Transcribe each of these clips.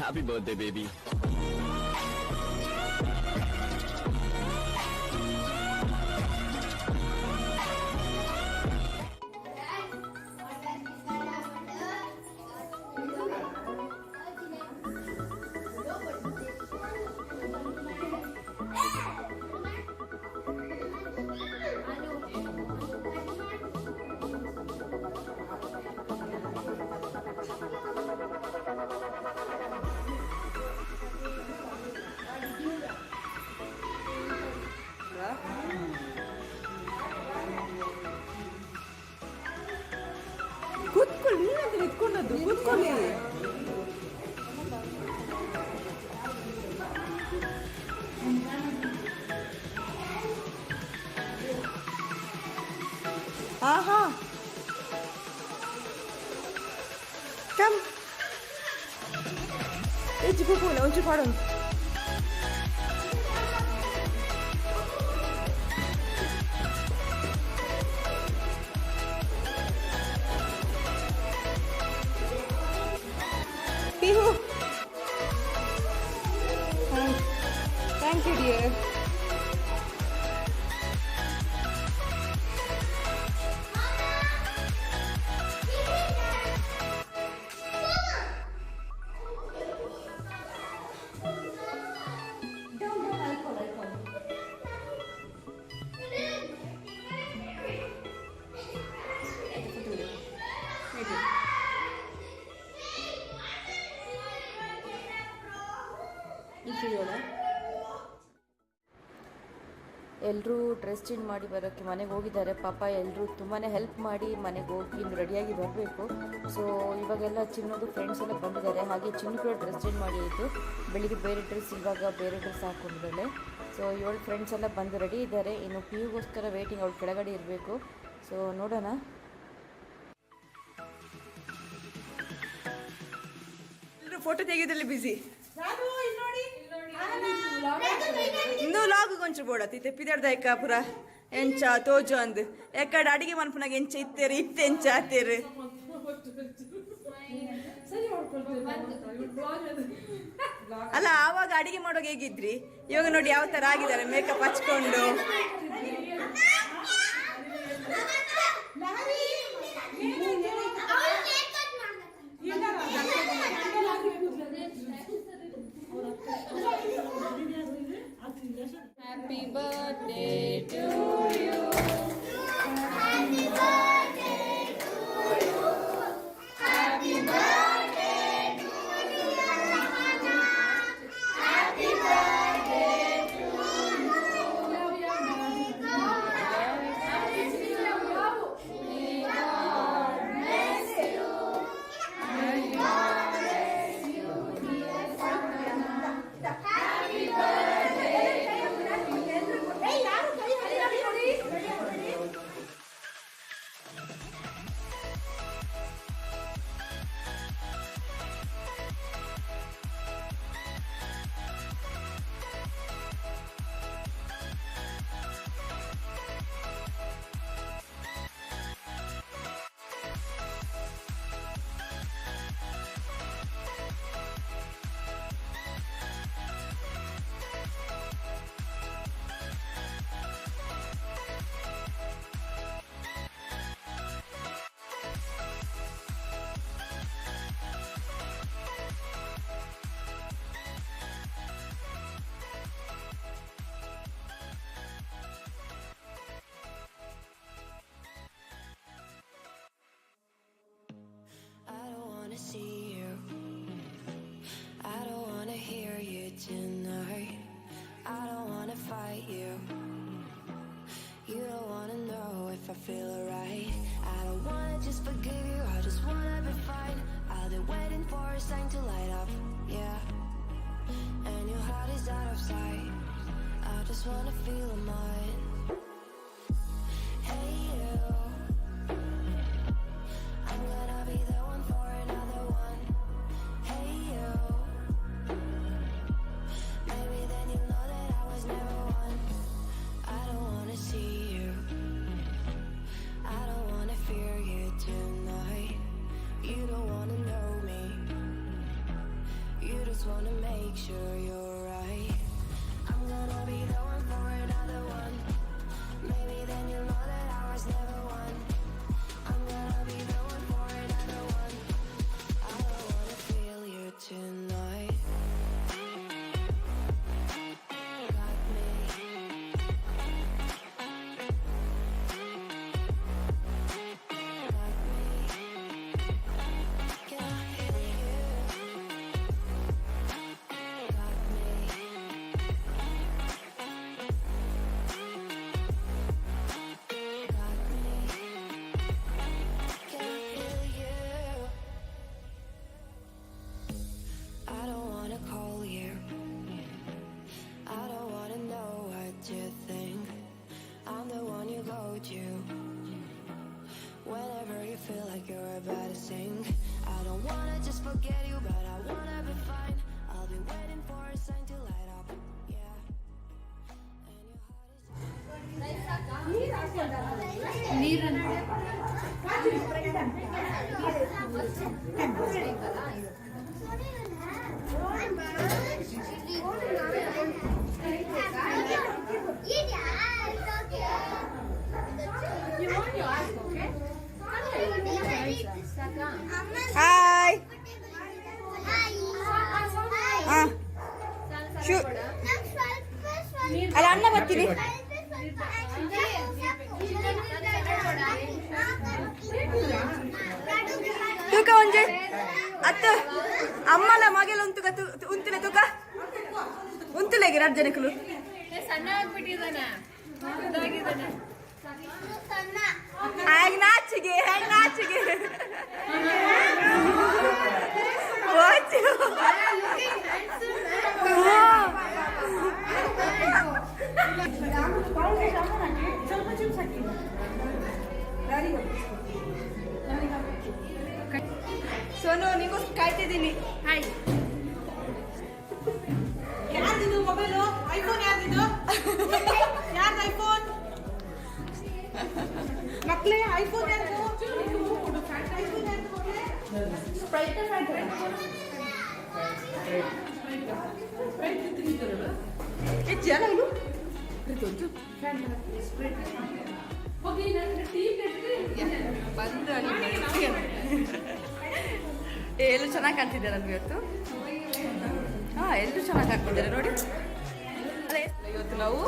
Happy birthday, baby. 초콜릿. 아하. 깜. 이지 보고 나온 줄 바람. ಎಲ್ಲರೂ dress change ಮಾಡಿ ಬರೋಕ್ಕೆ ಮನೆಗೆ ಹೋಗಿದ್ದಾರೆ. ಪಾಪ ಎಲ್ಲರೂ ತುಂಬಾ ಹೆಲ್ಪ್ ಮಾಡಿ ಮನೆಗೆ ಹೋಗಿ ಇನ್ನು ರೆಡಿಯಾಗಿ ಬರಬೇಕು. ಸೊ ಇವಾಗೆಲ್ಲ ಚಿನ್ನೋದು ಫ್ರೆಂಡ್ಸ್ ಎಲ್ಲ ಬಂದಿದ್ದಾರೆ. ಹಾಗೆ ಚಿನ್ನ ಕೂಡ ಡ್ರೆಸ್ ಚೇಂಜ್ ಮಾಡಿ ಆಯಿತು. ಬೆಳಿಗ್ಗೆ ಬೇರೆ ಡ್ರೆಸ್ ಇವಾಗ ಬೇರೆ ಡ್ರೆಸ್ ಹಾಕೊಂಡಿದ್ದಾಳೆ. ಸೊ ಏಳು ಫ್ರೆಂಡ್ಸ್ ಎಲ್ಲ ಬಂದು ರೆಡಿ ಇದ್ದಾರೆ. ಇನ್ನು ಪಿ ಯುಗೋಸ್ಕರ ವೇಟಿಂಗ್ ಅವ್ಳು ಕೆಳಗಡೆ ಇರಬೇಕು. ಸೊ ನೋಡೋಣ. ಫೋಟೋ ತೆಗೆಯೋದ್ರಲ್ಲಿ ಬಿಸಿ ಇಂದು ಲಾಗ್ ಕೊಂಚ ಬೋಡತಿ ತೆಪ್ಪಿದಾಡ್ದ ಎಕ್ಕ ಪುರ ಎಂಚ, ತೋಜು ಅಂದ್. ಎಕ್ಕಡ ಅಡಿಗೆ ಮನ್ಪುನಾಗ ಎಂಚ ಇತ್ತೇರಿ, ಇತ್ತೆ ಎಂಚ ಆತೇರಿ ಅಲ್ಲ, ಆವಾಗ ಅಡಿಗೆ ಮಾಡೋಕೆ ಹೇಗಿದ್ರಿ? ಇವಾಗ ನೋಡಿ ಯಾವ ತರ ಆಗಿದ್ದಾರೆ ಮೇಕಪ್ ಹಚ್ಕೊಂಡು. Waiting for to light up. Yeah. And your heart is out of sight. I just wanna feel mine. Hey you. I don't wanna just forget you, but I wanna be fine. I'll be waiting for a sign to light up. Yeah. ಅಮ್ಮಲ ಮಗೆಲ ಉಂತುಗ ಉಂತುಲೆ ತೂಕ? ಉಂತುಲೆಗೆ ಎರಡು ಜನಕ್ಕಲು ಸಣ್ಣ ಆಗ್ಬಿಟ್ಟಿದಾನ ನಾಚಿಗೆ ಹ್ಯಾಂಗ್ ನಾಚಿಗೆ. ಹ್ಯಾಂಗ್ ನಾಚಿಗೆ ಓಚು. ಸೋನು ನಿಂಗೋಸ್ಕರ ಕಾಯ್ತಿದ್ದೀನಿ. ಹಾಯ್. ಯಾರ್ದಿದು ಮೊಬೈಲು ಐಫೋನ್ ಯಾರ್ದಿದು? ಯಾರ್ದು ಐಫೋನ್ ಮಕ್ಕಳೇ ಐಫೋನ್ ಯಾರ್ದು? ಐಫೋನ್ ಯಾರ್ದು ಸ್ಪ್ರೈಟ್ ಹೆಚ್ಚು ಜನ ಏ, ಚೆನ್ನಾಗಿ ಕಾಣ್ತಿದ್ದಾರಲ್ವ ಇವತ್ತು? ಹಾ ಎಲ್ಲರೂ ಚೆನ್ನಾಗಿ ಕಾಣ್ತಿದ್ದಾರೆ ನೋಡಿ. ಅದೇ ಇವತ್ತು ನಾವು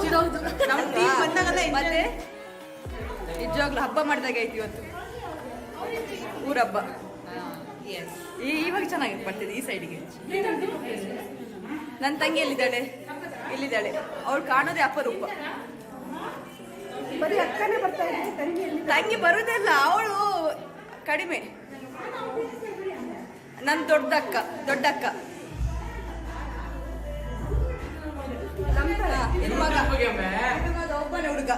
ನಿಜವಾಗ್ಲು ಮತ್ತೆ? ಹಬ್ಬ ಮಾಡಿದಾಗ ಐತಿ ಇವತ್ತು. ಊರ ಹಬ್ಬ ಇವಾಗ ಚೆನ್ನಾಗಿ ಬರ್ತಿದೆ ಈ ಸೈಡಿಗೆ ನನ್ನ ತಂಗಿ ಎಲ್ಲಿದ್ದಾಳೆ? ಇಲ್ಲಿದ್ದಾಳೆ ಅವಳು ಕಾಣೋದೇ ಅಪರೂಪ. ಬರೀ ಅಕ್ಕನೇ ಬರ್ತಾ? ತಂಗಿ ಬರುವುದಿಲ್ಲ ಅವಳು ಕಡಿಮೆ. ನನ್ನ ದೊಡ್ಡಕ್ಕ ದೊಡ್ಡಕ್ಕ. ಒಬ್ಬನೇ ಹುಡುಗ.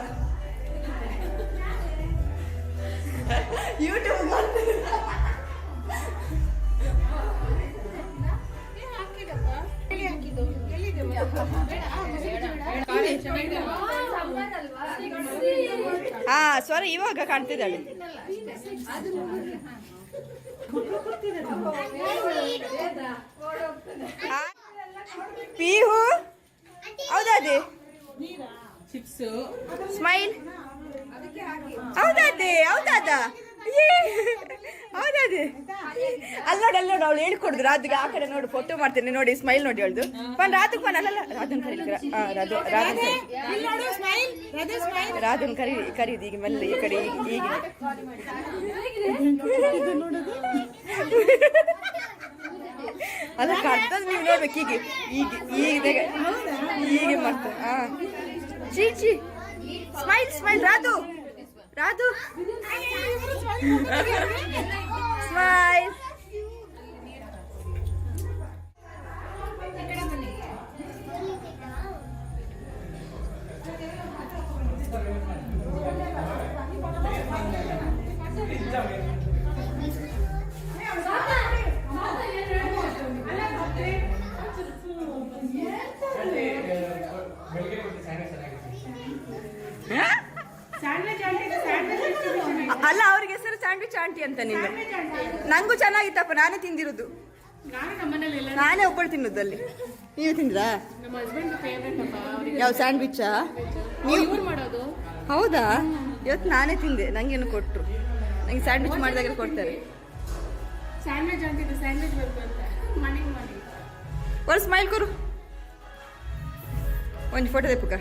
ಯೂಟ್ಯೂಬ್ ಹಾ ಸ್ವರ ಇವಾಗ ಕಾಣ್ತಿದ್ದಾಳೆ. ಪೀಹು? ಹೌದಾದೆ ಸ್ಮೈಲ್ ಹೌದಾದೆ ಹೌದಾದ ಹೌದಾದೆ ಅಲ್ಲಿ ನೋಡಿ ಅಲ್ಲಿ ನೋಡಿ ಅವಳು ಹೇಳ್ಕೊಡುದು ರಾಧಿಗೆ ಆ ಕಡೆ ನೋಡಿ ಫೋಟೋ ಮಾಡ್ತೇನೆ ನೋಡಿ ಸ್ಮೈಲ್ ನೋಡಿ ಅವಳ್ದು. ಪನ್ ರಾಧಕ್ ಪನ್ ಅಲ್ಲಲ್ಲ ರಾಧನ್ ಕರಿ ಹಾ ರಾಧು ರಾಧನ್ ರಾಧನ್ ಕರಿ ಕರೀದು ಈಗ ಮೆಲ್ಲ ಈ ಕಡೆ ಈಗ ಈಗ. ಅಲ್ಲ ಕರ್ತದ ನೀವು ನೋಡ್ಬೇಕು ಹೀಗೆ ಈಗ ಈಗ ಹೀಗೆ ಮಾಡ್ತಾರೆ ಹಾ ಚೀ ಚೀ smile smile Radhu. Radhu smile ಅಲ್ಲ ಅವ್ರಿಗೆ ಹೆಸರು ಸ್ಯಾಂಡ್ವಿಚ್ ಆಂಟಿ ಅಂತ ನೀನು ನಂಗೂ ಚೆನ್ನಾಗಿತ್ತಪ್ಪ ನಾನೇ ತಿಂದಿರೋದು. ನಾನು ಒಬ್ಬಳು ತಿನ್ನೋದಲ್ಲಿ ನೀವು ತಿಂದ್ರಾ? ಯಾವ ಸ್ಯಾಂಡ್ವಿಚ್ಚಾ ನೀವು ಇವ್ರು ಮಾಡೋದು. ಹೌದಾ? ಇವತ್ತು ನಾನೇ ತಿಂದೆ ನಂಗೇನು ಕೊಟ್ಟರು ನಂಗೆ ಸ್ಯಾಂಡ್ವಿಚ್ ಮಾಡಿದಾಗ ಕೊಡ್ತಾರೆ. ಒಂದು ಸ್ಮೈಲ್ ಕೊರು ಒಂದು ಫೋಟೋ ತೆಪ್ಪುಕ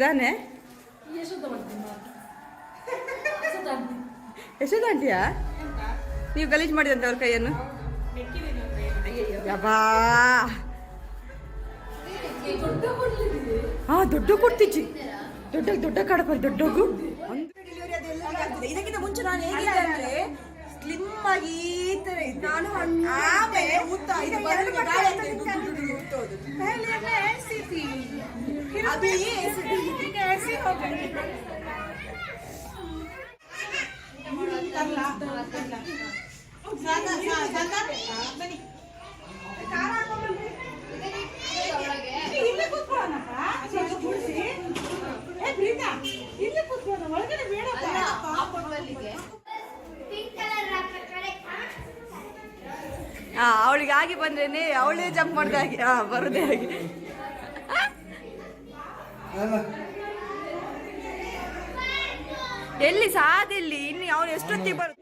ದಾನೆ ಯಶೋದ ಆಂಟಿಯಾ ನೀವು ಗಲೀಜು ಮಾಡಿದಂತೆ ಅವ್ರ ಕೈಯನ್ನು? ಹಾ ದೊಡ್ಡ ಕೊಡ್ತಿಚ್ಚಿ ದೊಡ್ಡ ದೊಡ್ಡ ಕಾಡಪ್ಪ ದೊಡ್ಡಗು ಇದಕ್ಕಿಂತ ಮುಂಚೆ ನಾನು ಹೇಗಿದ್ದೆ ಅಂದ್ರೆ ಸ್ಲಿಮ್ ಆಗಿ ಇದ್ದೆ. ಆಮೇಲೆ. ಇಲ್ಲೇ ಕೂತ್ಕೊಳ್ಳೋಣಪ್ಪ ಇಲ್ಲೇ ಕೂತ್ಕೊಳ್ಳೋಣ ಒಳಗಡೆ ಬೇಡಪ್ಪ ಹಾ ಅವಳಿಗೆ ಆಗಿ ಬಂದ್ರೇನೆ ಅವಳೇ ಜಂಪ್ ಮಾಡ್ದ ಹಾಗೆ. ಹಾ ಬರೋದೇ ಹಾಗೆ. ಎಲ್ಲಿ ಸಾದಿಲ್ಲಿ ಇನ್ನು ಅವನು ಎಷ್ಟೊತ್ತಿಗೆ ಬರು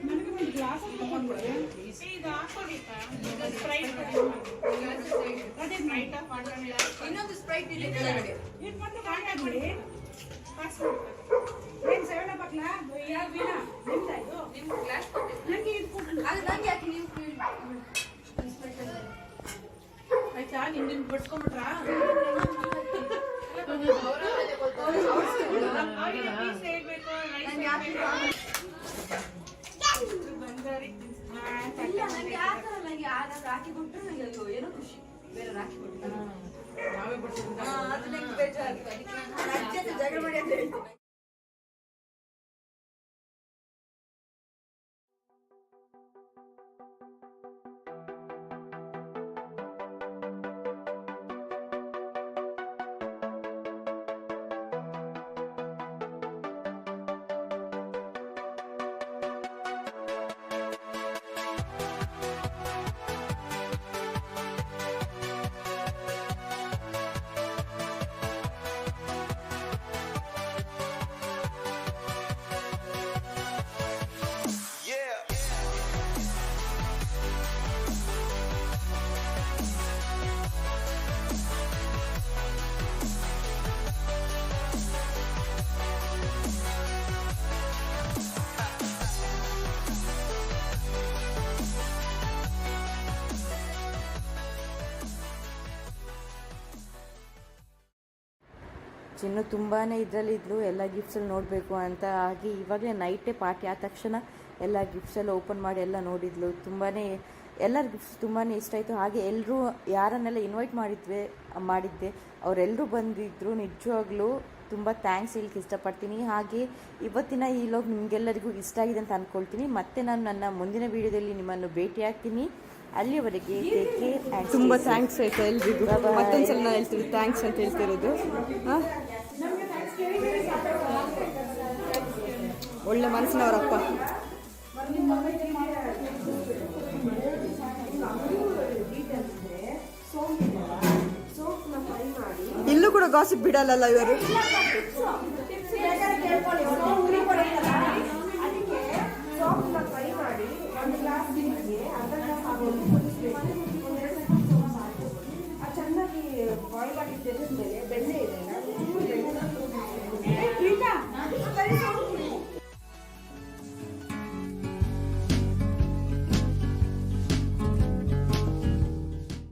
ಇನ್ನೊಂದು ಒಂದು ಗ್ಲಾಸ್ ತಗೊಂಡ್ಬಿಡಿ ಇದು ಹಾಕೊಂಡಿಪ್ಪ ಸ್ಪ್ರೈಟ್ ಇದೆ ನೀವು ಆಯ್ತಾ? ಬಡ್ಸ್ಕೊಂಡ್ಬಿಟ್ರಾ? ಥರ ನನಗೆ ಆಗ ರಾಖಿ ಕೊಟ್ಟರು ನನಗೆ ಏನೋ ಖುಷಿ. ಬೇರೆ ರಾಖಿ ಕೊಟ್ಟರು ಹತ್ರ ಜಗಳ ಮಾಡಿ ಅಂತ ಹೇಳ್ತೀನಿ. ಚಿನ್ನು ತುಂಬಾ ಇದರಲ್ಲಿದ್ಲು ಎಲ್ಲ ಗಿಫ್ಟ್ಸಲ್ಲಿ ನೋಡಬೇಕು ಅಂತ ಹಾಗೆ ಇವಾಗಲೇ ನೈಟೇ ಪಾರ್ಟಿ ಆದ ತಕ್ಷಣ ಎಲ್ಲ ಗಿಫ್ಟ್ಸೆಲ್ಲ ಓಪನ್ ಮಾಡಿ ಎಲ್ಲ ನೋಡಿದ್ಲು. ತುಂಬಾ ಎಲ್ಲರ ಗಿಫ್ಟ್ಸ್ ತುಂಬಾ ಇಷ್ಟ ಆಯಿತು. ಹಾಗೆ ಎಲ್ಲರೂ ಯಾರನ್ನೆಲ್ಲ ಇನ್ವೈಟ್ ಮಾಡಿದ್ವಿ, ಮಾಡಿದ್ದೆ ಅವರೆಲ್ಲರೂ ಬಂದಿದ್ದರು ನಿಜವಾಗ್ಲೂ. ತುಂಬ ಥ್ಯಾಂಕ್ಸ್ ಹೇಳಕ್ಕೆ ಇಷ್ಟಪಡ್ತೀನಿ. ಹಾಗೆ ಇವತ್ತಿನ ಈ ಲೋಗ್ ನಿಮಗೆಲ್ಲರಿಗೂ ಇಷ್ಟ ಆಗಿದೆ ಅಂತ ಅಂದ್ಕೊಳ್ತೀನಿ ಮತ್ತೆ ನಾನು ನನ್ನ ಮುಂದಿನ ವೀಡಿಯೋದಲ್ಲಿ ನಿಮ್ಮನ್ನು ಭೇಟಿ ಆಗ್ತೀನಿ ತುಂಬ ಥ್ಯಾಂಕ್ಸ್ ಆಯ್ತಾ ಎಲ್ರಿಗೂ ಮತ್ತೊಂದ್ಸಲ ನಾ ಹೇಳ್ತೀನಿ ಥ್ಯಾಂಕ್ಸ್ ಅಂತ ಹೇಳ್ತಿರೋದು ಹಾ? ಒಳ್ಳೆ ಮನಸ್ಸಿನವರಪ್ಪ ಇಲ್ಲೂ ಕೂಡ ಗಾಸಿಪ್ ಬಿಡಲ್ಲಲ್ಲ ಇವರು